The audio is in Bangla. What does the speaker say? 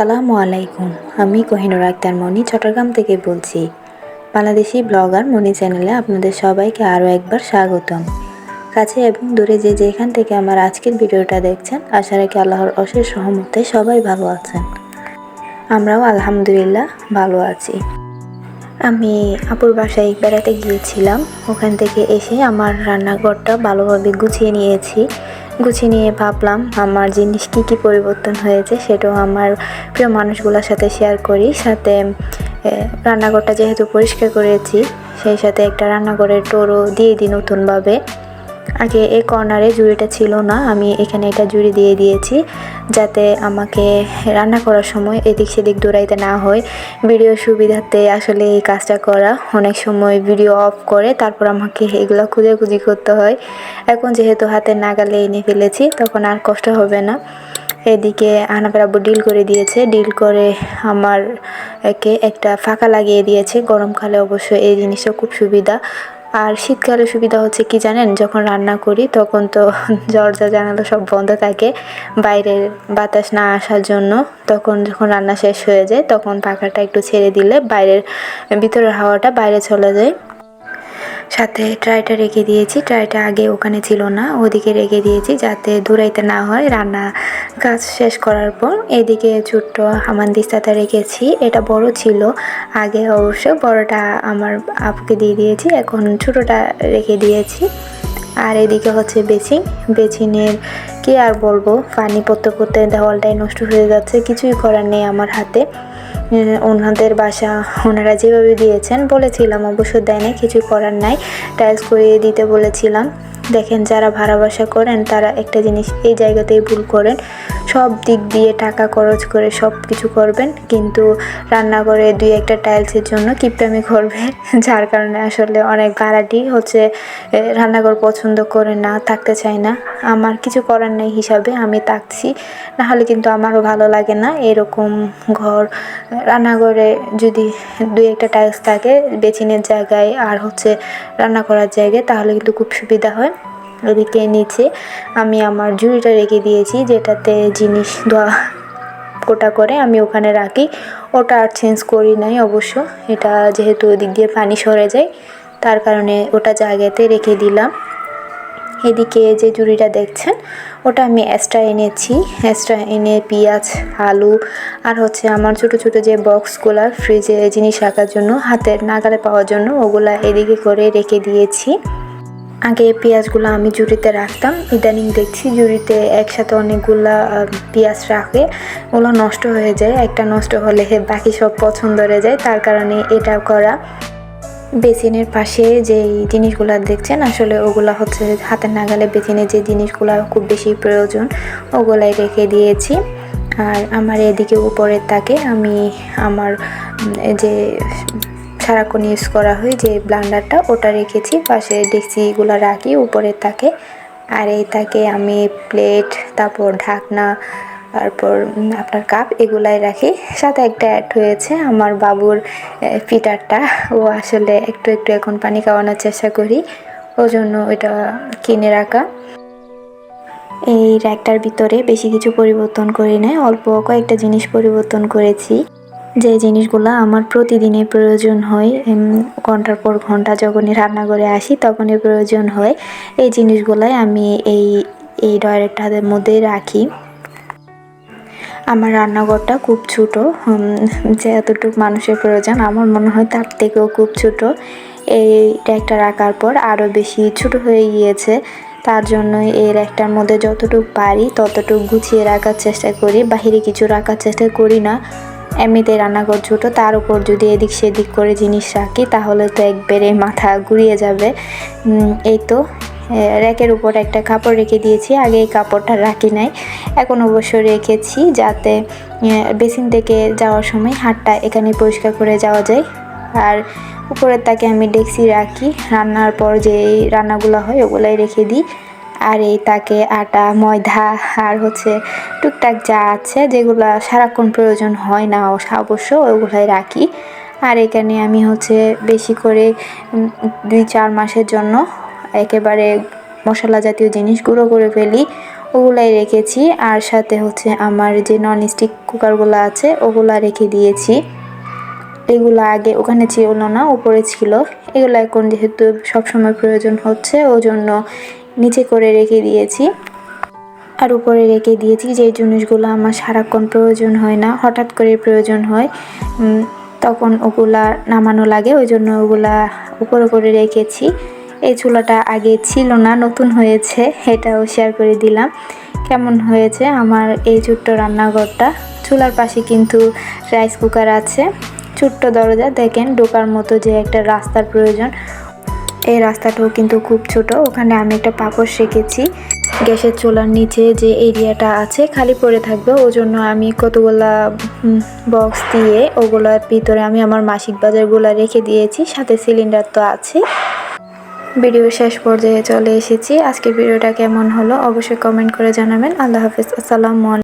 আসসালামু আলাইকুম। আমি কোহিনুর আক্তার মনি চট্টগ্রাম থেকে বলছি। বাংলাদেশি ব্লগার মনি চ্যানেলে আপনাদের সবাইকে আরও একবার স্বাগতম। কাছে এবং দূরে যে যেখান থেকে আমার আজকের ভিডিওটা দেখছেন, আশা রাখি আল্লাহর অশেষ সহমতে সবাই ভালো আছেন। আমরাও আলহামদুলিল্লাহ ভালো আছি। আমি আপুর বাসায় বেড়াতে গিয়েছিলাম। ওখান থেকে এসে আমার রান্নাঘরটা ভালোভাবে গুছিয়ে নিয়েছি। গুছিয়ে নিয়ে ভাবলাম আমার জিনিস কি কি পরিবর্তন হয়েছে সেটাও আমার প্রিয় মানুষগুলোর সাথে শেয়ার করি। সাথে রান্নাঘরটা যেহেতু পরিষ্কার করেছি, সেই সাথে একটা রান্নাঘরের টোরও দিয়ে দিই নতুনভাবে। আগে এই কর্নারে জুড়িটা ছিল না, আমি এখানে এটা জুড়ি দিয়ে দিয়েছি যাতে আমাকে রান্না করার সময় এদিক সেদিক দৌড়াইতে না হয়। ভিডিও সুবিধাতে আসলে এই কাজটা করা। অনেক সময় ভিডিও অফ করে, তারপর আমাকে এগুলো খুঁজে করতে হয়। এখন যেহেতু হাতে নাগালে এনে ফেলেছি, তখন আর কষ্ট হবে না। এদিকে আনাপের আব্বু ডিল করে দিয়েছে। ডিল করে আমার একে একটা ফাঁকা লাগিয়ে দিয়েছে। গরমকালে অবশ্য এই জিনিসটা খুব সুবিধা। আর শীতকালে সুবিধা হচ্ছে কি জানেন? যখন রান্না করি, তখন তো দরজা, জানালা সব বন্ধ থাকে। বাইরের বাতাস না আসার জন্য তখন যখন রান্না শেষ হয়ে যায়, তখন পাখাটা একটু ছেড়ে দিলে বাইরের ভিতরের হাওয়াটা বাইরে চলে যায়। সাথে ট্রাইটা রেখে দিয়েছি। ট্রাইটা আগে ওখানে ছিল না, ওদিকে রেখে দিয়েছি যাতে দূরাইতে না হয়। রান্না কাজ শেষ করার পর এদিকে ছোট্ট হামানদিস্তাটা রেখেছি। এটা বড় ছিল, আগে অবশ্য বড়টা আমার আপুকে দিয়ে দিয়েছি, এখন ছোটোটা রেখে দিয়েছি। আর এদিকে হচ্ছে বেচিং বেচিনের কি আর বলব পানি পড়তে পড়তে দেওয়ালটাই নষ্ট হয়ে যাচ্ছে, কিছুই করার নেই আমার হাতে। ওনাদের বাসা, ওনারা যেভাবে দিয়েছেন, বলেছিলাম। অবশ্য দেয়নি, কিছু করার নাই। টাইলস করিয়ে দিতে বলেছিলাম। দেখেন যারা ভাড়া বাসা করেন, তারা একটা জিনিস এই জায়গাতেই ভুল করেন। সব দিক দিয়ে টাকা খরচ করে সব কিছু করবেন, কিন্তু রান্নাঘরে দুই একটা টাইলসের জন্য কিপটামি করবেন, যার কারণে আসলে অনেক ভাড়াটি হচ্ছে রান্নাঘর পছন্দ করে না, থাকতে চায় না। আমার কিছু করার নেই হিসাবে আমি থাকছি নাহলে কিন্তু আমারও ভালো লাগে না। এরকম ঘর, রান্নাঘরে যদি দুই একটা টাইলস থাকে বেচিনের জায়গায় আর হচ্ছে রান্না করার জায়গায়, তাহলে কিন্তু খুব সুবিধা হয়। এদিকে নিচে আমি আমার ঝুড়িটা রেখে দিয়েছি, যেটাতে জিনিস ধোয়া কোটা করে আমি ওখানে রাখি। ওটা আর চেঞ্জ করি নাই অবশ্য। এটা যেহেতু ওদিক দিয়ে পানি সরে যায়, তার কারণে ওটা জায়গাতে রেখে দিলাম। এদিকে যে জুড়িটা দেখছেন, ওটা আমি এক্সট্রা এনেছি। এক্সট্রা এনে পেঁয়াজ, আলু আর হচ্ছে আমার ছোট ছোট যে বক্সগুলো ফ্রিজে জিনিস রাখার জন্য, হাতের নাগালে পাওয়ার জন্য, ওগুলা এদিকে করে রেখে দিয়েছি। আগে পেঁয়াজগুলো আমি জুড়িতে রাখতাম, ইদানিং দেখছি জুড়িতে একসাথে অনেকগুলা পেঁয়াজ রাখে, ওগুলো নষ্ট হয়ে যায়, একটা নষ্ট হলে বাকি সব পছন্দ হয়ে যায়, তার কারণে এটা করা। বেসিনের পাশে যেই জিনিসগুলো দেখছেন, আসলে ওগুলা হচ্ছে হাতের নাগালে বেসিনে যে জিনিসগুলো খুব বেশি প্রয়োজন, ওগুলাই রেখে দিয়েছি। আর আমার এদিকে উপরের তাকে আমি আমার যে সারাক্ষণ ইউজ করা হয় যে ব্লান্ডারটা ওটা রেখেছি, পাশে ডেক্সিগুলো রাখি, উপরের তাকে। আর এই তাকে আমি প্লেট তারপর ঢাকনা, তারপর আপনার কাপ এগুলাই রাখি। সাথে একটা অ্যাড হয়েছে, আমার বাবুর ফিটারটা। ও আসলে একটু একটু এখন পানি খাওয়ানোর চেষ্টা করি ওই জন্য ওইটা কিনে রাখা। এই র্যাকটার ভিতরে বেশি কিছু পরিবর্তন করি নাই, অল্প কয়েকটা জিনিস পরিবর্তন করেছি। যে জিনিসগুলো আমার প্রতিদিনের প্রয়োজন হয় ঘণ্টার পর ঘণ্টা যখনই রান্নাঘরে আসি তখনই প্রয়োজন হয়। এই জিনিসগুলাই আমি এই এই ডয়ারেটার মধ্যে রাখি। আমার রান্নাঘরটা খুব ছোট যে এতটুকু মানুষের প্রয়োজন। আমার মনে হয় তার থেকেও খুব ছোট। এই র্যাকটা রাখার পর আরও বেশি ছোট হয়ে গিয়েছে। তার জন্য এই র্যাকটার মধ্যে যতটুকু পারি ততটুকু গুছিয়ে রাখার চেষ্টা করি। বাহিরে কিছু রাখার চেষ্টা করি না। এমনিতে রান্নাঘর ছোটো, তার উপর যদি এদিক সেদিক করে জিনিস রাখি, তাহলে তো একবারে মাথা ঘুরিয়ে যাবে। এই তো র্যাকের উপর একটা কাপড় রেখে দিয়েছি, আগে এই কাপড়টা রাখি নাই। এখন অবশ্য রেখেছি যাতে বেসিন থেকে যাওয়ার সময় হাতটা এখানে পরিষ্কার করে যাওয়া যায়। আর উপরের তাকে আমি ডেক্সি রাখি, রান্নার পর যে রান্নাগুলো হয়, ওগুলাই রেখে দিই। আর এই তাকে আটা, ময়দা আর হচ্ছে টুকটাক যা আছে যেগুলো সারাক্ষণ প্রয়োজন হয় না অবশ্য ওগুলাই রাখি। আর এখানে আমি হচ্ছে বেশি করে দুই চার মাসের জন্য একেবারে মশলা জাতীয় জিনিস গুঁড়ো করে ফেলি, ওগুলাই রেখেছি। আর সাথে হচ্ছে আমার যে নন স্টিক কুকারগুলো আছে, ওগুলা রেখে দিয়েছি। এগুলো আগে ওখানে ছিল না, উপরে ছিল। এগুলো এখন যেহেতু সবসময় প্রয়োজন হচ্ছে, ওজন্য নিচে করে রেখে দিয়েছি। আর উপরে রেখে দিয়েছি যে জিনিসগুলো আমার সারাক্ষণ প্রয়োজন হয় না, হঠাৎ করে প্রয়োজন হয় তখন ওগুলা নামানো লাগে, ওই জন্য ওগুলা উপরে করে রেখেছি। এই চুলাটা আগে ছিল না, নতুন হয়েছে, এটাও শেয়ার করে দিলাম। কেমন হয়েছে আমার এই ছোট্ট রান্নাঘরটা? চুলার পাশে কিন্তু রাইস কুকার আছে। ছোট্ট দরজা, দেখেন, ঢোকার মতো যে একটা রাস্তার প্রয়োজন। এই রাস্তাটাও কিন্তু খুব ছোট। ওখানে আমি একটা পাপড় শেখেছি গ্যাসের চুলার নিচে যে এরিয়াটা আছে খালি পড়ে থাকবে, ওই জন্য আমি কতগুলা বক্স দিয়ে ওগুলোর ভিতরে আমি আমার মাসিক বাজারগুলো রেখে দিয়েছি, সাথে সিলিন্ডার তো আছে। ভিডিও শেষ পর্যায়ে চলে এসেছি। আজকে ভিডিওটা কেমন হলো অবশ্যই কমেন্ট করে জানাবেন। আল্লাহ হাফিজ। আসসালামু